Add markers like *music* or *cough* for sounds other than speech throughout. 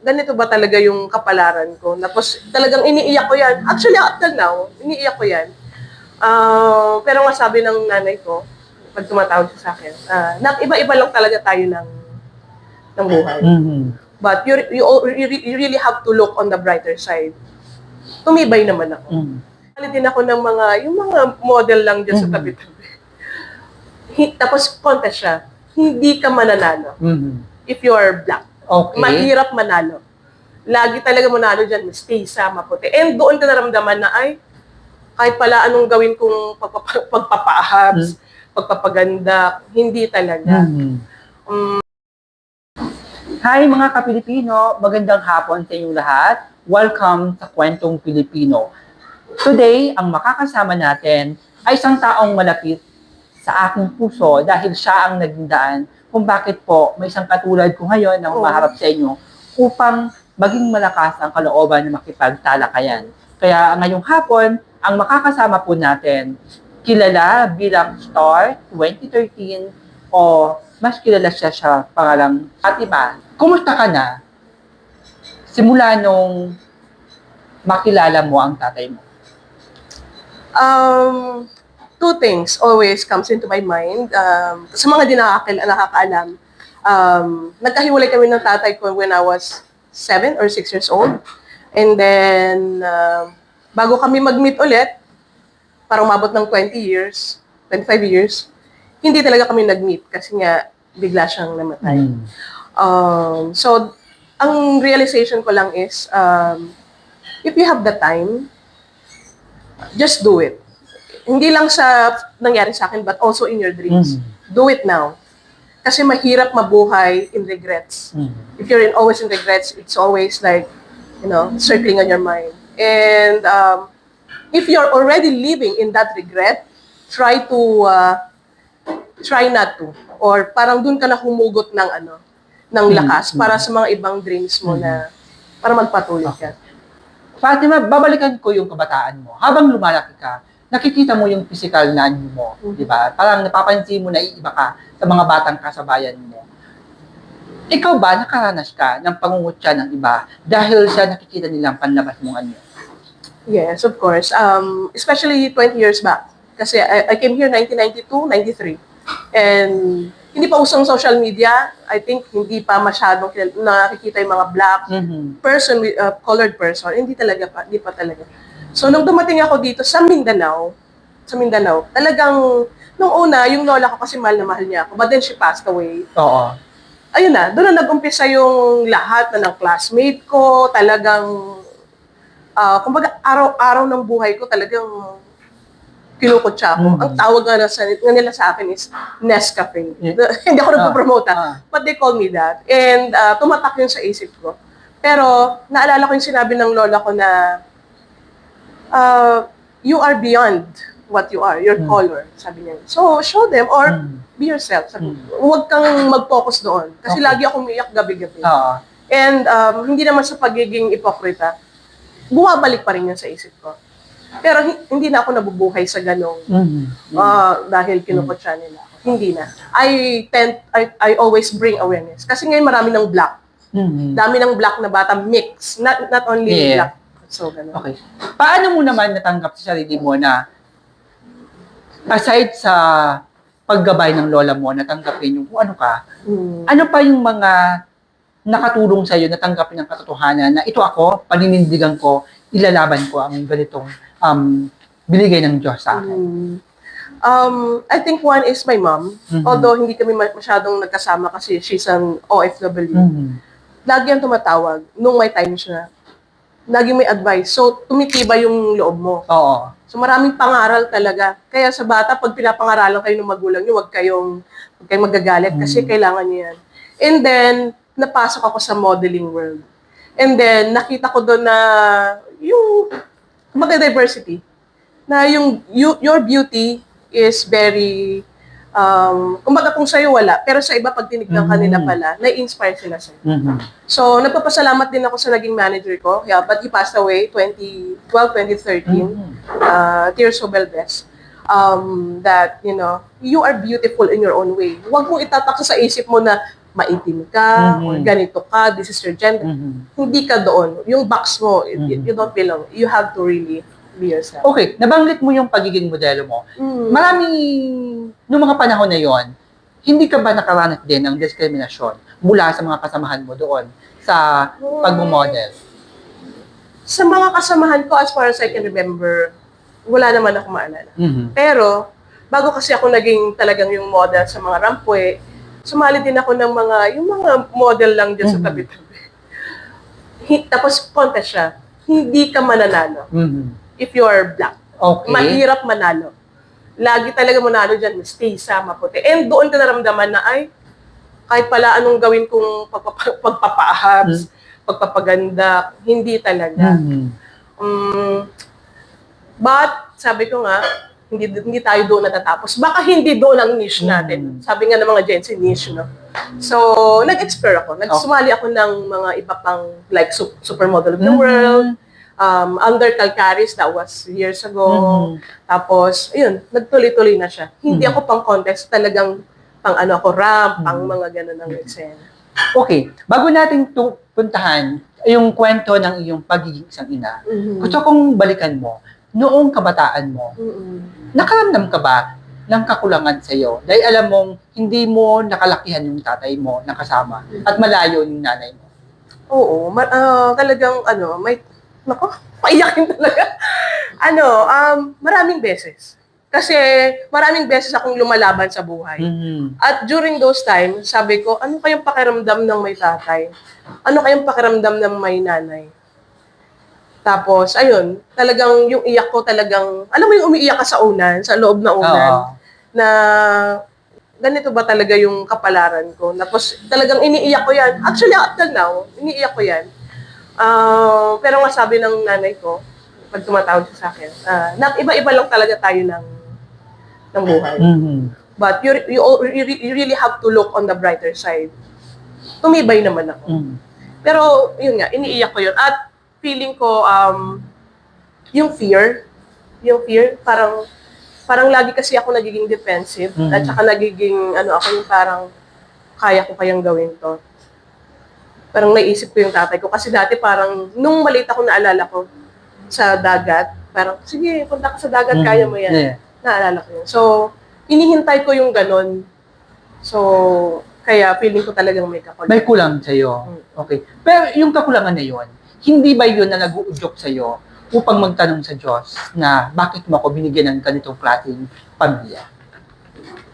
ganito ba talaga yung kapalaran ko? Tapos talagang iniiyak ko yan. Actually, up till now, iniiyak ko yan. Ah, pero nga sabi ng nanay ko, pag tumatawag siya sa akin, na iba-iba lang talaga tayo ng ng buhay. Mhm. But you, you, you really have to look on the brighter side. Tumibay naman ako. Mhm. Kali din ako ng mga, yung mga model lang dyan sa Mhm. tabi-tabi. Tapos contest siya. Hindi ka mananalo Mhm. if you are black. Okay. Mahirap manalo. Lagi talaga manalo dyan, mestiza, maputi. And doon ka naramdaman na, ay, kahit pala anong gawin kong pagpapa- pagpapahabs, pagpapaganda, hindi talaga. Mhm. Hi mga ka-Pilipino, magandang hapon sa inyong lahat. Welcome sa Kwentong Pilipino. Today, ang makakasama natin ay isang taong malapit sa aking puso dahil siya ang naging daan kung bakit po may isang katulad ko ngayon na humaharap sa inyo upang maging malakas ang kalooban na makipagtalakayan. Kaya ngayong hapon, ang makakasama po natin, kilala bilang Star 2013 o mas kilala siya sa pangalang Fatima. Kumusta ka na? Simula nung makilala mo ang tatay mo. Um, two things always comes into my mind. Um, sa mga di nakakil- nakakaalam, um, nagkahiwalay kami ng tatay ko when I was seven or six years old. And then, um, bago kami mag-meet ulit, parang umabot ng 20 years, 25 years, hindi talaga kami nag-meet kasi nga bigla siyang namatay. Mm. Um, so, ang realization ko lang is, um, if you have the time, just do it. Hindi lang sa nangyari sa akin, but also in your dreams. Mhm. Do it now. Kasi mahirap mabuhay in regrets. Mm. If you're in, always in regrets, it's always like, you know, circling on your mind. And um, if you're already living in that regret, try to, uh, try not to. Or parang dun ka na humugot ng ano, ng Mm, lakas mm. para sa mga ibang dreams mo Mm. na para magpatuloy ka. Fatima, babalikan ko yung kabataan mo. Habang lumalaki ka, nakikita mo yung physical na ano mo, Mhm. di ba? Parang napapansin mo na iiba ka sa mga batang kasabayan mo. Ikaw ba, nakaranas ka ng pangungutya ng iba dahil sa nakikita nilang panlabas mong ano? Yes, of course. Um, especially 20 years back. Kasi I, I came here 1992, 93. And hindi pa usong social media. I think hindi pa masyadong nakikita yung mga black Mhm. person, with uh, colored person. Hindi talaga pa, hindi pa talaga. So, nung dumating ako dito sa Mindanao, sa Mindanao, talagang, nung una, yung lola ko kasi mahal na mahal niya ako. But then she passed away Oo. ayun na, doon na nag-umpisa yung lahat na ng classmate ko, talagang, ah kumbaga, araw-araw ng buhay ko talagang kinukutsa ako. Mhm. Ang tawag nga, na sa, nga nila sa akin is Nescafe. Yeah. *laughs* Hindi ako nagpo-promote ah. Ah. But they call me that. And ah, tumatak yun sa isip ko. Pero, naalala ko yung sinabi ng lola ko na, ah, you are beyond what you are, your Hmm. color, sabi niya. So, show them or Mm. be yourself. Sabi. Huwag kang mag-focus doon. Kasi Okay. lagi akong umiyak gabi-gabi. Oo. And um, hindi naman sa pagiging ipokrita, bumabalik pa rin yun sa isip ko. Pero hi- hindi na ako nabubuhay sa ganong Mhm. ah, dahil kinukutsa nila ako. Hindi na. I tend, I, I always bring awareness. Kasi ngayon marami ng black. Mhm. Dami ng black na bata mix. Not, not only Yeah. black. So, ganun. Okay. Paano mo naman natanggap sa sarili mo na aside sa paggabay ng lola mo, natanggapin yung kung ano ka, Hmm. ano pa yung mga nakatulong sa'yo na tanggapin ang katotohanan na ito ako, paninindigan ko, ilalaban ko ang ganitong um, binigay ng Diyos sa akin. Hmm. Um, I think one is my mom. Mhm. Although hindi kami ma- masyadong nagkasama kasi she's an OFW. Mhm. lagi ang tumatawag nung may time siya. Lagi may advice. So, tumitibay yung loob mo. Oo. So, maraming pangaral talaga. Kaya sa bata, pag pinapangaralan kayo ng magulang nyo, huwag kayong, huwag kayong magagalit kasi Mm. kailangan nyo yan. And then, napasok ako sa modeling world. And then, nakita ko doon na yung kumbaga diversity. Na yung you, your beauty is very um, kumbaga kung sa'yo wala, pero sa iba pag tinignan ka nila Mm. pala, na-inspire sila sa'yo. Mhm. So, nagpapasalamat din ako sa naging manager ko. Yeah, but he passed away 2012, 2013. Mhm. Uh, Tirso Beldes. Um, that, you know, you are beautiful in your own way. Huwag mong itatak sa isip mo na maitim ka, Mhm. or ganito ka, this is your gender. Mhm. Hindi ka doon. Yung box mo, you- Mhm. you don't belong. You have to really be yourself. Okay, nabanggit mo yung pagiging modelo mo. Mm. Maraming, noong mga panahon na yon, hindi ka ba nakaranas din ng diskriminasyon mula sa mga kasamahan mo doon sa pagmumodel? Sa mga kasamahan ko, as far as I can remember, wala naman ako maalala. Mhm. Pero, bago kasi ako naging talagang yung model sa mga rampwe, sumali din ako ng mga, yung mga model lang dyan sa Mhm. tabi-tabi. Hi- Tapos, contest siya. Hindi ka mananalo Mhm. if you are black. Okay. Mahirap manalo. Lagi talaga manalo dyan, mestiza, maputi. And doon ka naramdaman na, ay, kahit pala anong gawin kong pagpapa- pagpapahabs, pagpapaganda, hindi talaga. Mhm. Um, but, sabi ko nga, hindi hindi tayo doon natatapos. Baka hindi doon ang niche natin. Mm. Sabi nga ng mga Gen Z niche, no? So, nag-explore ako. Nagsumali ako ng mga iba pang, like, su- Supermodel of the Mhm. World, um, under Calcaris, that was years ago. Mhm. Tapos, ayun, nagtuloy-tuloy na siya. Hindi Mhm. ako pang contest, talagang pang ano ako, ramp, pang Mhm. mga gano'n ng eksena. Okay, bago natin tu- puntahan yung kwento ng iyong pagiging isang ina, Mhm. gusto kong balikan mo, noong kabataan mo, Mhm. nakaramdam ka ba ng kakulangan sa iyo? Dahil alam mong hindi mo nakalakihan yung tatay mo na kasama at malayo yung nanay mo. Oo, ma- ah, talagang ano, may nako, paiyakin talaga. ano, um, maraming beses. Kasi maraming beses akong lumalaban sa buhay. Mhm. At during those times, sabi ko, ano kayang pakiramdam ng may tatay? Ano kayang pakiramdam ng may nanay? Tapos, ayun, talagang yung iyak ko talagang, alam mo yung umiiyak ka sa unan, sa loob na unan, Oo. na ganito ba talaga yung kapalaran ko. Tapos talagang iniiyak ko yan. Actually, up till now, iniiyak ko yan. Ah, pero nga sabi ng nanay ko, pag tumatawag siya sa akin, ah, na, iba-iba lang talaga tayo ng, ng buhay. Mhm. But you, you, you re- you really have to look on the brighter side. Tumibay naman ako. Mhm. Pero, yun nga, iniiyak ko yun. At feeling ko, um, yung fear, yung fear, parang, parang lagi kasi ako nagiging defensive. Mhm. At saka nagiging, ano, ako yung parang, kaya ko kayang gawin to. Parang naisip ko yung tatay ko. Kasi dati parang, nung maliit ako naalala ko, sa dagat, parang, sige, punta ka sa dagat, Mhm. kaya mo yan. Yeah. Naalala ko yun. So, hinihintay ko yung ganon. So, kaya feeling ko talagang may kakulangan. May kulang sa iyo. Mm. Okay. Pero yung kakulangan na yun, hindi ba yun na nag-uudyok sa iyo upang magtanong sa Diyos na bakit mo ako binigyan ng ganitong klaseng pamilya?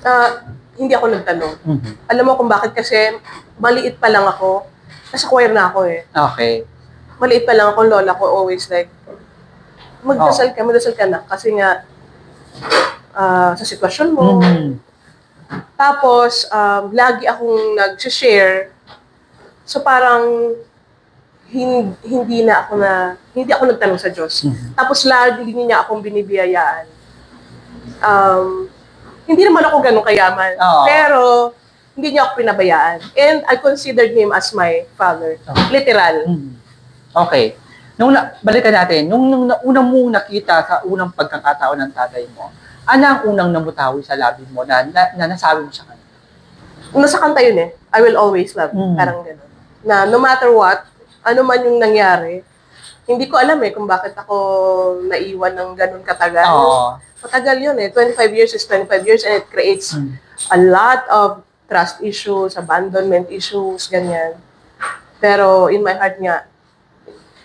Ah, hindi ako nagtanong. Mhm. Alam mo kung bakit kasi maliit pa lang ako. Nasa choir na ako eh. Okay. Maliit pa lang ako, lola ko always like, magdasal ka, magdasal ka na. Kasi nga, ah, sa sitwasyon mo. Mhm. Tapos, um, lagi akong nag-share. So parang, hin- hindi na ako na, hindi ako nagtanong sa Diyos. Mhm. Tapos lagi niya akong binibiyayaan. Um, hindi naman ako ganun kayaman. Oo. Pero, hindi niya ako pinabayaan. And I considered him as my father. Oo. Literal. Mhm. Okay. Nung na, balikan natin, nung, nung na- unang mong nakita sa unang pagkakataon ng tatay mo, ano ang unang namutawi sa labi mo na, na, na nasabi mo sa kanya? Nasa kanta yun eh. I will always love. Mm. Parang ganun. Na no matter what, ano man yung nangyari, hindi ko alam eh kung bakit ako naiwan ng ganun katagal. Oo. Matagal yun eh. 25 years is 25 years and it creates Mhm. a lot of trust issues, abandonment issues, ganyan. Pero in my heart nga,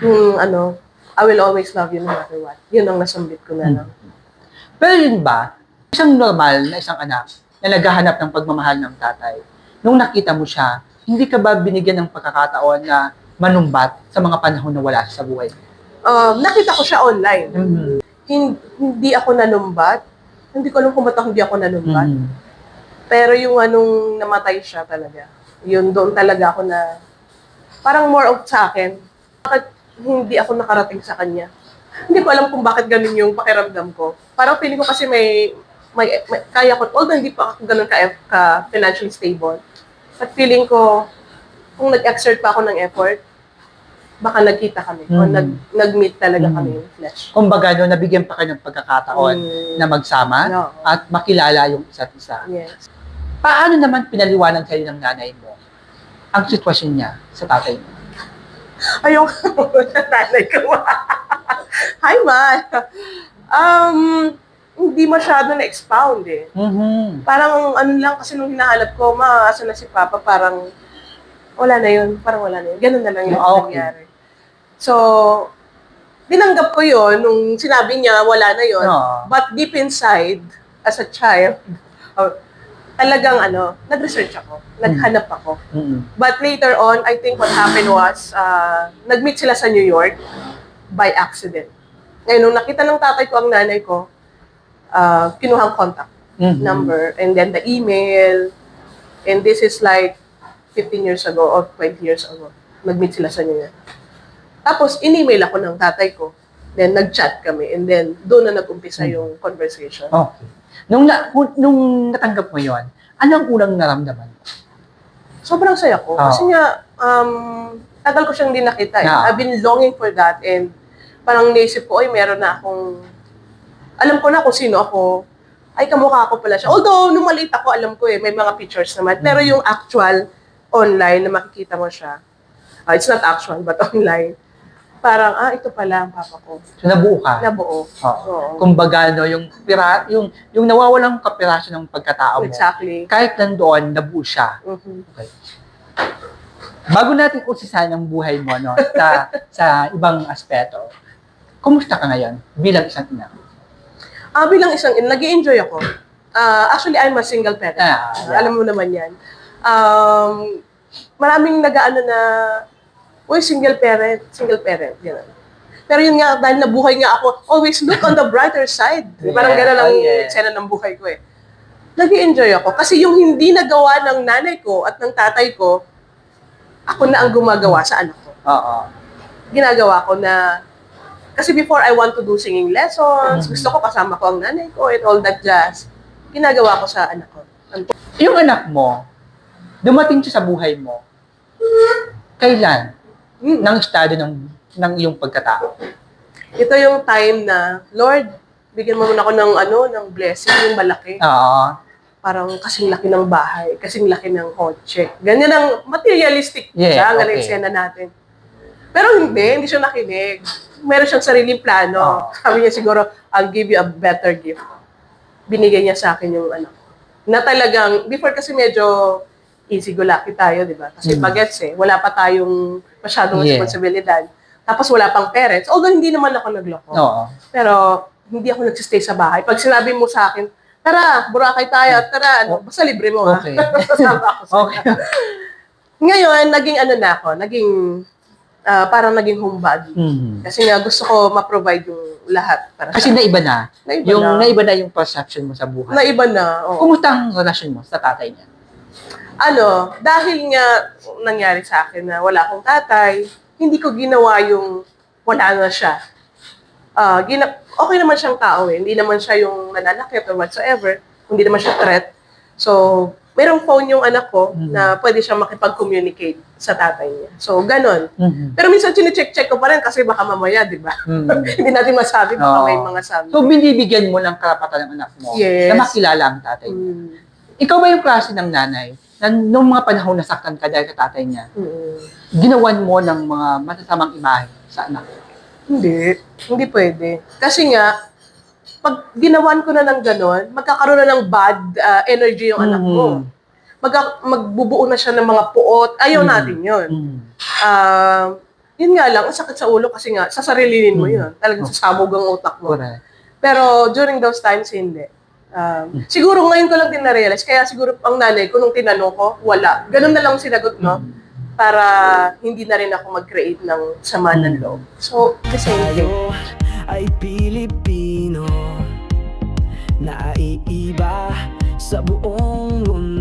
yung ano, I will always love you no matter what. Yun ang nasumbit ko na lang. Pero yun ba, isang normal na isang anak na naghahanap ng pagmamahal ng tatay, nung nakita mo siya, hindi ka ba binigyan ng pagkakataon na manumbat sa mga panahon na wala sa buhay? Um, nakita ko siya online. Mhm. Hin- hindi ako nanumbat. Hindi ko alam kung ba't ako hindi ako nanumbat. Mhm. Pero yung anong namatay siya talaga, yun doon talaga ako na, parang more of sa akin, bakit hindi ako nakarating sa kanya. Hindi ko alam kung bakit ganun yung pakiramdam ko. Parang feeling ko kasi may, may, may kaya ko, although hindi pa ako ganun ka, ka financially stable, but feeling ko, kung nag-exert pa ako ng effort, baka nagkita kami, o Mhm. nag, nag-meet talaga Mhm. kami yung flesh. Kumbaga, no, nabigyan pa kayo ng pagkakataon Mm. na magsama No. at makilala yung isa't isa. Yes. Paano naman pinaliwanag sa'yo ng nanay mo ang sitwasyon niya sa tatay? Ayoko *laughs* sa nanay ko. *laughs* Hi, Ma. Um, hindi masyado na-expound eh. Mhm. Parang ano lang kasi nung hinahanap ko, ma, asa na si Papa, parang wala na yun. Parang wala na yun. Ganun na lang yung Ah, okay. nangyari. So, dinanggap ko yon nung sinabi niya wala na yon. Ah. But deep inside, as a child, *laughs* talagang ano, nag-research ako. Naghanap ako. Mhm. But later on, I think what happened was, uh, nag-meet sila sa New York by accident. Ngayon, nung nakita ng tatay ko ang nanay ko, uh, kinuha ang contact Mhm. number and then the email. And this is like 15 years ago or 20 years ago. Nag-meet sila sa New York. Tapos, in-email ako ng tatay ko. Then, nag-chat kami. And then, doon na nag-umpisa yung conversation. Okay. Nung, na, nung natanggap mo yon, anong unang naramdaman mo? sobrang saya ko. Oo. Kasi nga, um, tagal ko siyang di nakita. Eh. Yeah. I've been longing for that and parang naisip ko, ay, meron na akong, alam ko na kung sino ako. Ay, kamukha ko pala siya. Although, nung maliit ako, alam ko eh, may mga pictures naman. Pero Mm-hmm. yung actual online na makikita mo siya, ah, it's not actual, but *laughs* online, parang, ah, ito pala ang papa ko. So, nabuo ka? Nabuo. Oo. Oo. Kumbaga, no, yung, pira, yung, yung nawawalang kapiraso ng pagkatao mo, Exactly. kahit nandoon, nabuo siya. Mhm. Okay. Bago natin usisahan ang buhay mo no, sa, *laughs* sa ibang aspeto, kumusta ka ngayon bilang isang ina? Ah, bilang isang, nag enjoy ako. Ah, actually, I'm a single parent. Ah, yeah. Alam mo naman yan. Um, maraming nag-ano na, uy, single parent, single parent, gano'n. Pero yun nga, dahil nabuhay nga ako, always look on the brighter side. Parang Yeah, gano'n ang oh, yeah. eksena ng buhay ko eh. nag enjoy ako. Kasi yung hindi nagawa ng nanay ko at ng tatay ko, ako na ang gumagawa sa anak ko. Oo. Ginagawa ko na, kasi before I want to do singing lessons, Mhm. gusto ko kasama ko ang nanay ko and all that jazz. Ginagawa ko sa anak ko. Yung anak mo, dumating siya sa buhay mo, kailan? Ng estado ng, ng iyong pagkatao? Ito yung time na, Lord, bigyan mo muna ako ng ano, ng blessing, yung malaki. Oo. Parang kasing laki ng bahay, kasing laki ng kotse. Ganyan ang materialistic Yeah, siya, okay. eksena natin. Pero hindi, hindi siya nakinig. Meron siyang sariling plano. Oh. Sabi niya siguro, I'll give you a better gift. Binigay niya sa akin yung ano. Na talagang, before kasi medyo easy gulaki tayo, di ba? Kasi Mm. bagets eh, wala pa tayong masyadong Yeah. responsibilidad. Tapos wala pang parents. Although hindi naman ako nagloko. Oo. Pero hindi ako nagsistay sa bahay. Pag sinabi mo sa akin, tara, Boracay tayo, tara, ano, basta libre mo ha. Okay. *laughs* Sasama ako sa Okay. Ngayon, naging ano na ako, naging, ah, parang naging homebody. Mhm. Kasi nga gusto ko ma-provide yung lahat. Para Kasi sa, naiba na. naiba yung na. naiba na yung perception mo sa buhay. Naiba na, oo. Kumusta ang relasyon mo sa tatay niya? Ano, dahil nga nangyari sa akin na wala akong tatay, hindi ko ginawa yung wala na siya. Ah, gina- okay naman siyang tao eh. Hindi naman siya yung nananakit or whatsoever. Hindi naman siya threat. So, merong phone yung anak ko Mhm. na pwede siya makipag-communicate sa tatay niya. So, ganon. Mhm. Pero minsan chinecheck-check ko pa rin kasi baka mamaya, di ba? Mhm. *laughs* Hindi natin masabi baka Oo. may mga sabi. So, binibigyan mo ng karapatan ng anak mo Yes. na makilala ang tatay niya. Mm. Ikaw ba yung klase ng nanay na nung mga panahon nasaktan ka dahil sa tatay niya, Mm. ginawan mo ng mga masasamang imahe sa anak? Hindi. Hindi pwede. Kasi nga, pag ginawan ko na ng ganon, magkakaroon na ng bad uh, energy yung anak mo. Mhm. Magka- magbubuo na siya ng mga puot. Ayaw Mhm. natin yun. Mhm. Um, yun nga lang, ang sakit sa ulo kasi nga, sasarilinin mo Mhm. yun. Talagang sasabog ang utak mo. Correct. Pero during those times, hindi. Um, siguro ngayon ko lang din na-realize, kaya siguro ang nanay ko nung tinanong ko, wala. Ganun na lang sinagot, no? Para hindi na rin ako mag-create ng sama ng loob. So, the same thing. Ay Pilipino Naiiba sa buong mundo